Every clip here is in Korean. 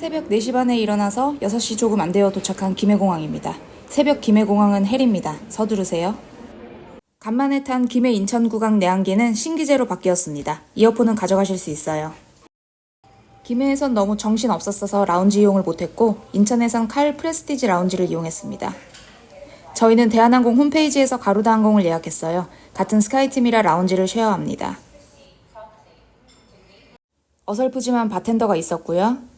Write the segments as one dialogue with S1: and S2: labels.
S1: 새벽 4시 반에 일어나서 6시 조금 안 되어 도착한 김해공항입니다. 새벽 김해공항은 헬입니다. 서두르세요. 간만에 탄 김해 인천구강 내항기는 신기제로 바뀌었습니다. 이어폰은 가져가실 수 있어요. 김해에선 너무 정신 없었어서 라운지 이용을 못했고 인천에선 칼 프레스티지 라운지를 이용했습니다. 저희는 대한항공 홈페이지에서 가루다 항공을 예약했어요. 같은 스카이팀이라 라운지를 쉐어합니다. 어설프지만 바텐더가 있었고요.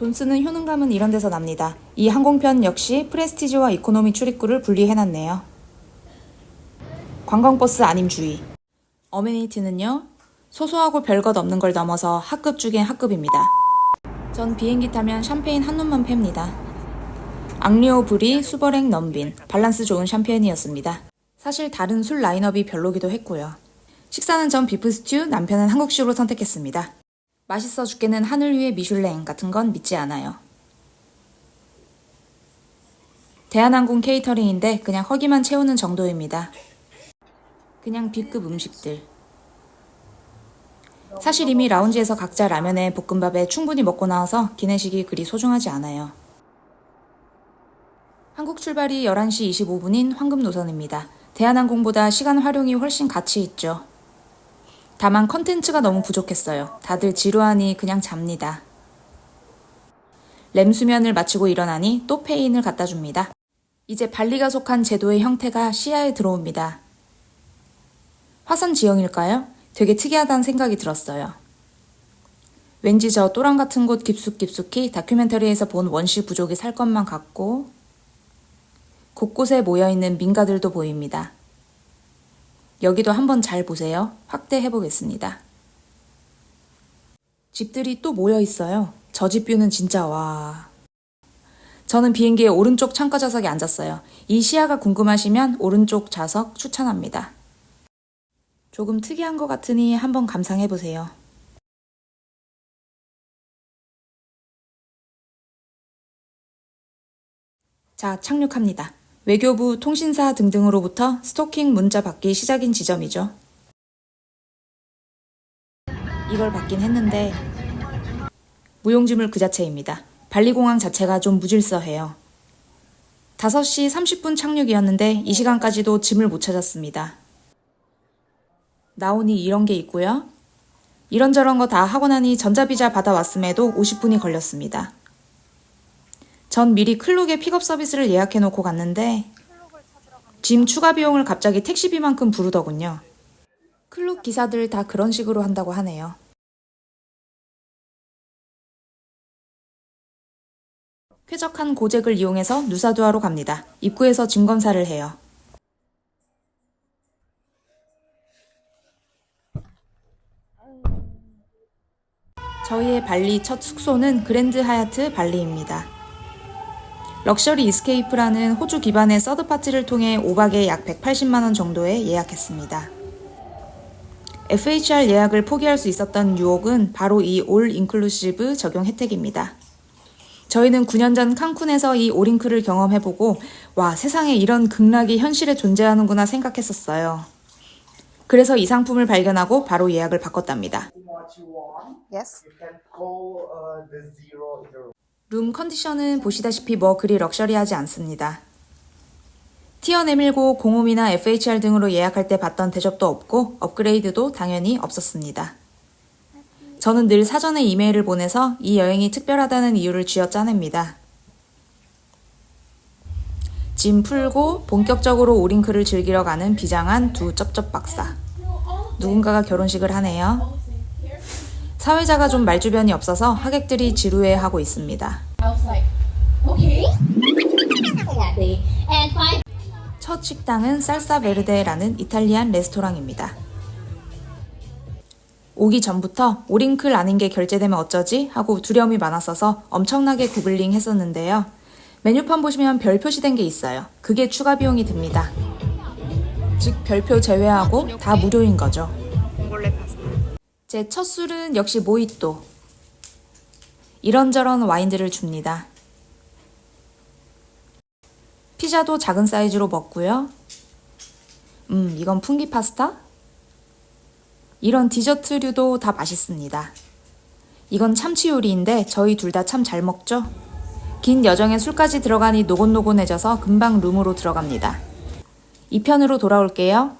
S1: 돈 쓰는 효능감은 이런 데서 납니다. 이 항공편 역시 프레스티지와 이코노미 출입구를 분리해놨네요. 관광버스 아님 주의. 어메니티는요, 소소하고 별것 없는 걸 넘어서 학급 중에 학급입니다. 전 비행기 타면 샴페인 한 놈만 팹니다. 앙리오 브리, 수버랭 넘빈, 밸런스 좋은 샴페인이었습니다. 사실 다른 술 라인업이 별로기도 했고요. 식사는 전 비프 스튜, 남편은 한국식으로 선택했습니다. 맛있어 죽겠는 하늘 위의 미슐랭 같은 건 믿지 않아요. 대한항공 케이터링인데 그냥 허기만 채우는 정도입니다. 그냥 B급 음식들. 사실 이미 라운지에서 각자 라면에 볶음밥에 충분히 먹고 나와서 기내식이 그리 소중하지 않아요. 한국 출발이 11시 25분인 황금 노선입니다. 대한항공보다 시간 활용이 훨씬 가치 있죠. 다만 컨텐츠가 너무 부족했어요. 다들 지루하니 그냥 잡니다. 램 수면을 마치고 일어나니 또 페인을 갖다 줍니다. 이제 발리가 속한 제도의 형태가 시야에 들어옵니다. 화선 지형일까요? 되게 특이하다는 생각이 들었어요. 왠지 저 또랑 같은 곳 깊숙깊숙이 다큐멘터리에서 본 원시 부족이 살 것만 같고 곳곳에 모여있는 민가들도 보입니다. 여기도 한번 잘 보세요. 확대해 보겠습니다. 집들이 또 모여 있어요. 저 집 뷰는 진짜 와. 저는 비행기의 오른쪽 창가 좌석에 앉았어요. 이 시야가 궁금하시면 오른쪽 좌석 추천합니다. 조금 특이한 것 같으니 한번 감상해 보세요. 자, 착륙합니다. 외교부, 통신사 등등으로부터 스토킹 문자 받기 시작인 지점이죠. 이걸 받긴 했는데 무용지물 그 자체입니다. 발리공항 자체가 좀 무질서해요. 5시 30분 착륙이었는데 이 시간까지도 짐을 못 찾았습니다. 나오니 이런 게 있고요. 이런저런 거 다 하고 나니 전자비자 받아왔음에도 50분이 걸렸습니다. 전 미리 클룩의 픽업 서비스를 예약해 놓고 갔는데 짐 추가 비용을 갑자기 택시비만큼 부르더군요. 클룩 기사들 다 그런 식으로 한다고 하네요. 쾌적한 고잭을 이용해서 누사두아로 갑니다. 입구에서 짐 검사를 해요. 저희의 발리 첫 숙소는 그랜드 하얏트 발리입니다. 럭셔리 이스케이프라는 호주 기반의 서드 파티를 통해 5박에 약 180만 원 정도에 예약했습니다. FHR 예약을 포기할 수 있었던 유혹은 바로 이 올 인클루시브 적용 혜택입니다. 저희는 9년 전 칸쿤에서 이 오링크를 경험해보고, 와, 세상에 이런 극락이 현실에 존재하는구나 생각했었어요. 그래서 이 상품을 발견하고 바로 예약을 바꿨답니다.
S2: Yes.
S1: 룸 컨디션은 보시다시피 뭐 그리 럭셔리하지 않습니다. 티어 내밀고 공홈이나 FHR 등으로 예약할 때 받던 대접도 없고 업그레이드도 당연히 없었습니다. 저는 늘 사전에 이메일을 보내서 이 여행이 특별하다는 이유를 쥐어 짜냅니다. 짐 풀고 본격적으로 오링크를 즐기러 가는 비장한 두 쩝쩝 박사. 누군가가 결혼식을 하네요. 사회자가 좀 말주변이 없어서 하객들이 지루해하고 있습니다. 첫 식당은 살사 베르데라는 이탈리안 레스토랑입니다. 오기 전부터 오링클 아닌 게 결제되면 어쩌지 하고 두려움이 많았어서 엄청나게 구글링 했었는데요. 메뉴판 보시면 별 표시된 게 있어요. 그게 추가 비용이 듭니다. 즉 별표 제외하고 다 무료인 거죠. 제 첫 술은 역시 모히또. 이런저런 와인들을 줍니다. 피자도 작은 사이즈로 먹고요. 음, 이건 풍기 파스타? 이런 디저트류도 다 맛있습니다. 이건 참치 요리인데 저희 둘 다 참 잘 먹죠? 긴 여정에 술까지 들어가니 노곤노곤해져서 금방 룸으로 들어갑니다. 2편으로 돌아올게요.